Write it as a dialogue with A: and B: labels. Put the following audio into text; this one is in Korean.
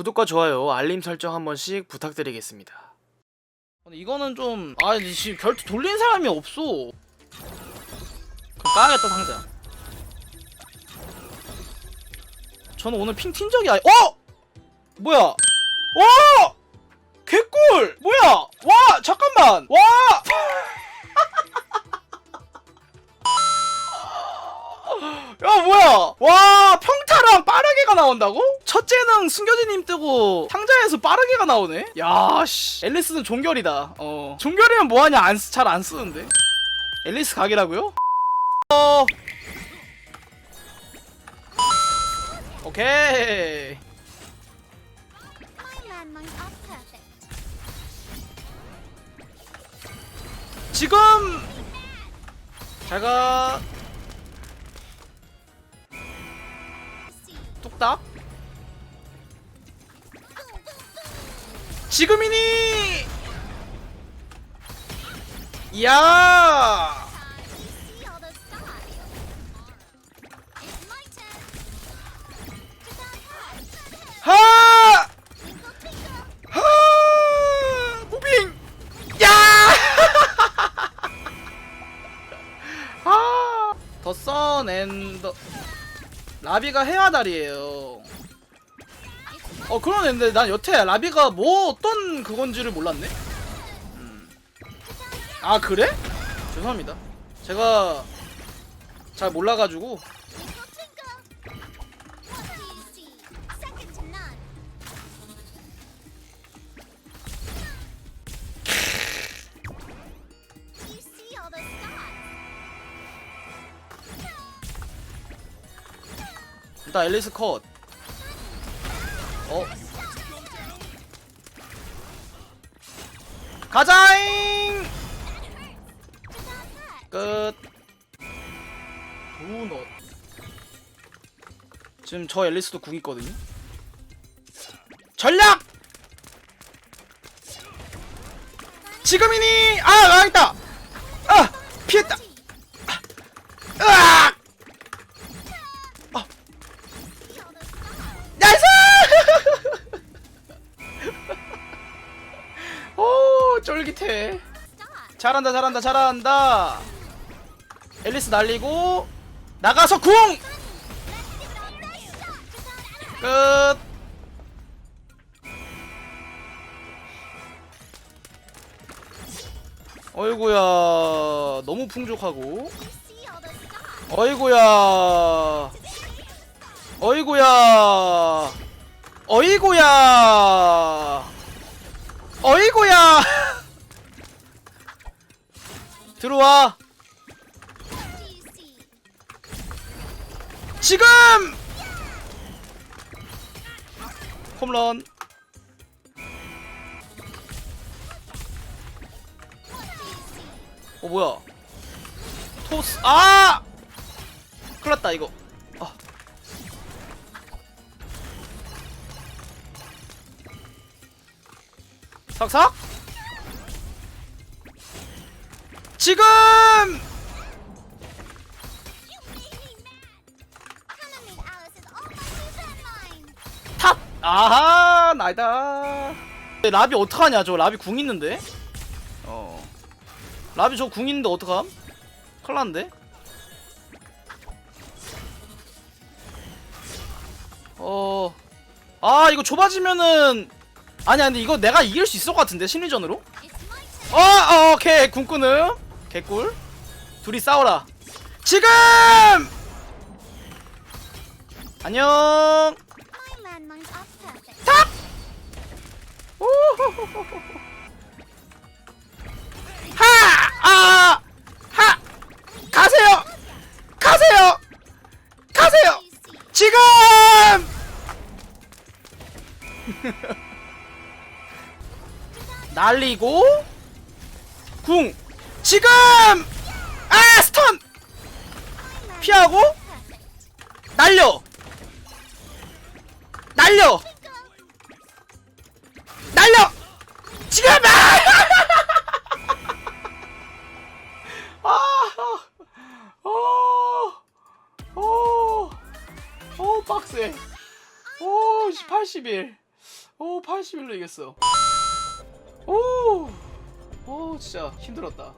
A: 구독과 좋아요, 알림 설정 한 번씩 부탁드리겠습니다. 이거는 좀, 아, 지금 결투 돌린 사람이 없어. 그럼 까야겠다, 상자. 저는 오늘 핑 튄 적이 아니, 어! 뭐야? 와! 개꿀! 뭐야? 와! 잠깐만! 와! 야 뭐야 와 평타 랑 빠르게가 나온다고? 첫 재능 숨겨진님 뜨고 상자에서 빠르게가 나오네? 야씨. 앨리스는 종결이다. 어. 종결이면 뭐하냐? 잘 안 쓰는데. 앨리스 각이라고요? 어. 오케이. 지금! 잘가 뚝딱 지금이니
B: turn.
A: 하! 하! 무빙! 야! 아! 더 써낸 더 라비가 해와달이에요. 어 그러는데 난 여태 라비가 뭐 어떤 그건지를 몰랐네. 음. 아 그래? 죄송합니다. 제가 잘 몰라가지고 일단 앨리스 컷. 어? 가자잉! 끝. 도넛. 지금 저 앨리스도 궁 있거든요. 전략! 지금이니! 아, 망했다! 쫄깃해. 잘한다 잘한다 잘한다 앨리스 날리고 나가서 궁! 끝 어이구야 너무 풍족하고 어이구야 어이구야 어이구야 와? 지금 홈런? 어 뭐야 토스 아 큰일났다 이거 아. 삭삭
B: mind.
A: 탑! 아하 나이다. 라비 어떡하냐 저 라비 궁 있는데? 어. 라비 저 궁 있는데 어떡함? 큰일 났는데? 어아 이거 좁아지면은 아니야 근데 이거 내가 이길 수 있을 것 같은데 심리전으로. 어, 어 오케이 궁 끄는 개꿀 둘이 싸워라 지금 안녕
B: My landmines are perfect.
A: 탁! 오호호호호. 하! 아! 하! 가세요! 가세요! 가세요! 지금! 날리고 궁 지금! 아 스턴! 피하고. 날려! 날려! 날려! 지금! 아! 어, 어, 어, 빡세. 오, 81. 오 81로 이겼어 오, 오 진짜 힘들었다